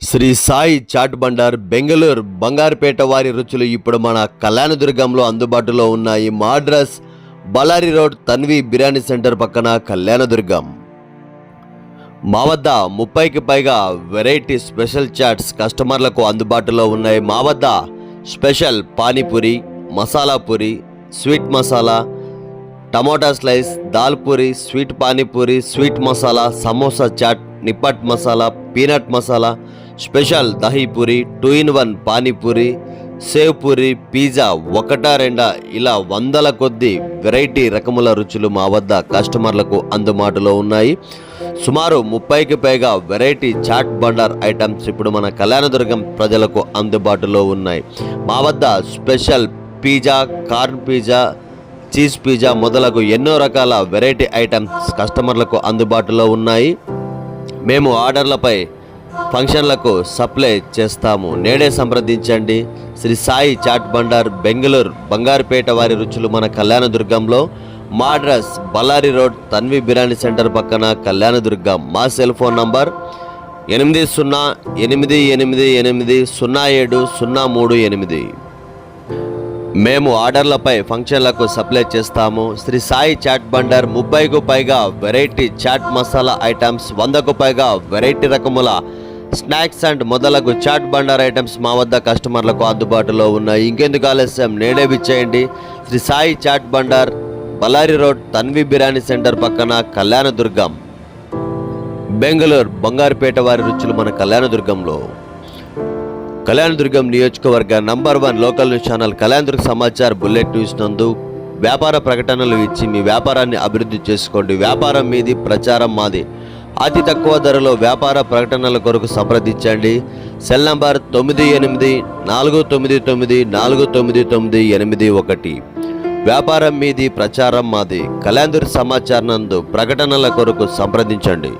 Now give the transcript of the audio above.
Shri Sai chat Bhandar Bengaluru Bangarupet వారి రుచులు ఇప్పుడు మన కళ్యాణదుర్గంలో అందుబాటులో ఉన్నాయి. మా address road Tanvi Biryani centre పక్కన కళ్యాణదుర్గం. మా వద్ద ముప్పైకి పైగా వెరైటీ స్పెషల్ చాట్స్ కస్టమర్లకు అందుబాటులో ఉన్నాయి. మా వద్ద special panipuri masala puri sweet masala tomato slice dal puri sweet panipuri sweet masala samosa chaat nippat masala peanut masala special dahi puri two in one panipuri sev puri pizza ఒకటా రెండా ఇలా వందల కొద్ది వెరైటీ రకముల రుచులు మా వద్ద కస్టమర్లకు అందుబాటులో ఉన్నాయి. సుమారు ముప్పైకి పైగా వెరైటీ చాట్ బండార్ ఐటమ్స్ ఇప్పుడు మన కళ్యాణదుర్గం ప్రజలకు అందుబాటులో ఉన్నాయి. మా వద్ద special pizza corn pizza cheese pizza మొదలగు ఎన్నో రకాల వెరైటీ ఐటమ్స్ కస్టమర్లకు అందుబాటులో ఉన్నాయి. మేము ఆర్డర్లపై ఫంక్షన్లకు సప్లై చేస్తాము. నేడే సంప్రదించండి. శ్రీ సాయి చాట్ బండార్ బెంగళూరు బంగారుపేట వారి రుచులు మన కళ్యాణదుర్గంలో. మా address Ballari road Tanvi Biryani centre పక్కన కళ్యాణదుర్గం. మా సెల్ ఫోన్ నంబర్ ఎనిమిది సున్నా ఎనిమిది ఎనిమిది ఎనిమిది సున్నా ఏడు సున్నా మూడు ఎనిమిది. మేము ఆర్డర్లపై ఫంక్షన్లకు సప్లై చేస్తాము. శ్రీ సాయి చాట్ బండర్ ముప్పైకు పైగా వెరైటీ చాట్ మసాలా ఐటమ్స్ వందకు పైగా వెరైటీ రకముల స్నాక్స్ అండ్ మొదలగు చాట్ బండర్ ఐటమ్స్ మా వద్ద కస్టమర్లకు అందుబాటులో ఉన్నాయి. ఇంకెందుకు ఆలస్యం? నేడే విచ్చేయండి. Shri Sai chat Bandar Bellary road Tanvi biryani centre పక్కన కళ్యాణదుర్గం. బెంగళూరు బంగారుపేట వారి రుచులు మన కళ్యాణదుర్గంలో. కళ్యాణదుర్గం నియోజకవర్గ number one local news channel Kalyandurg Samachar bullet news నందు వ్యాపార ప్రకటనలు ఇచ్చి మీ వ్యాపారాన్ని అభివృద్ధి చేసుకోండి. వ్యాపారం మీది ప్రచారం మాది. అతి తక్కువ ధరలో వ్యాపార ప్రకటనల కొరకు సంప్రదించండి. సెల్ నంబర్ తొమ్మిది ఎనిమిది నాలుగు తొమ్మిది తొమ్మిది నాలుగు తొమ్మిది తొమ్మిది ఎనిమిది ఒకటి. వ్యాపారం మీది ప్రచారం మాది. కళ్యాణదుర్గ సమాచారం నందు ప్రకటనల కొరకు సంప్రదించండి.